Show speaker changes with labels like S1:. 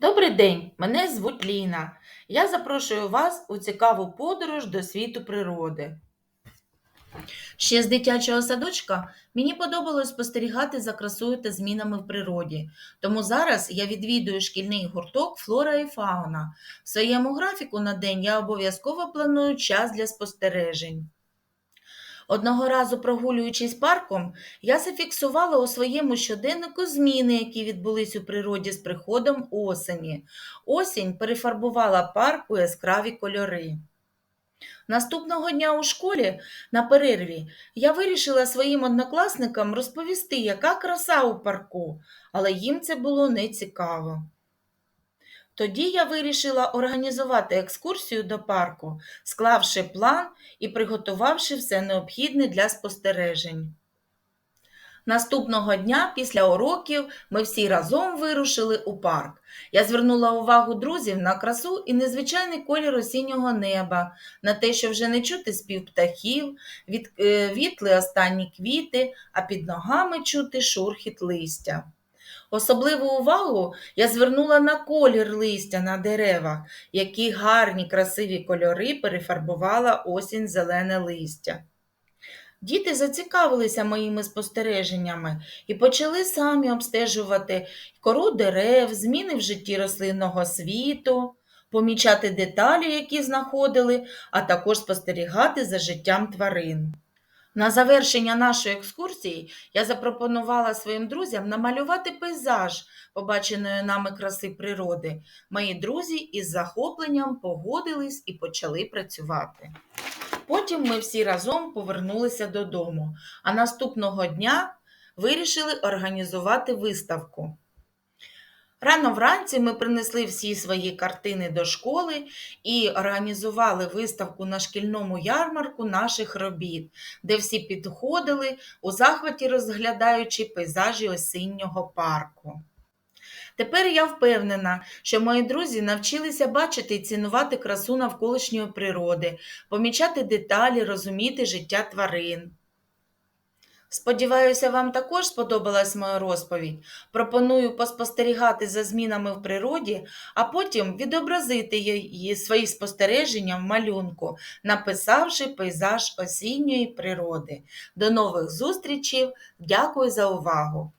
S1: Добрий день, мене звуть Ліна. Я запрошую вас у цікаву подорож до світу природи. Ще з дитячого садочка мені подобалось спостерігати за красою та змінами в природі. Тому зараз я відвідую шкільний гурток Флора і Фауна. В своєму графіку на день я обов'язково планую час для спостережень. Одного разу, прогулюючись парком, я зафіксувала у своєму щоденнику зміни, які відбулись у природі з приходом осені. Осінь перефарбувала парк у яскраві кольори. Наступного дня у школі на перерві я вирішила своїм однокласникам розповісти, яка краса у парку, але їм це було нецікаво. Тоді я вирішила організувати екскурсію до парку, склавши план і приготувавши все необхідне для спостережень. Наступного дня, після уроків, ми всі разом вирушили у парк. Я звернула увагу друзів на красу і незвичайний колір осіннього неба, на те, що вже не чути спів птахів, від, е, вітли останні квіти, а під ногами чути шурхіт листя. Особливу увагу я звернула на колір листя на деревах, які гарні красиві кольори перефарбувала осінь зелене листя. Діти зацікавилися моїми спостереженнями і почали самі обстежувати кору дерев, зміни в житті рослинного світу, помічати деталі, які знаходили, а також спостерігати за життям тварин. На завершення нашої екскурсії я запропонувала своїм друзям намалювати пейзаж побаченої нами краси природи. Мої друзі із захопленням погодились і почали працювати. Потім ми всі разом повернулися додому, а наступного дня вирішили організувати виставку. Рано вранці ми принесли всі свої картини до школи і організували виставку на шкільному ярмарку наших робіт, де всі підходили у захваті, розглядаючи пейзажі осіннього парку. Тепер я впевнена, що мої друзі навчилися бачити і цінувати красу навколишньої природи, помічати деталі, розуміти життя тварин. Сподіваюся, вам також сподобалась моя розповідь. Пропоную поспостерігати за змінами в природі, а потім відобразити її свої спостереження в малюнку, написавши пейзаж осінньої природи. До нових зустрічей. Дякую за увагу!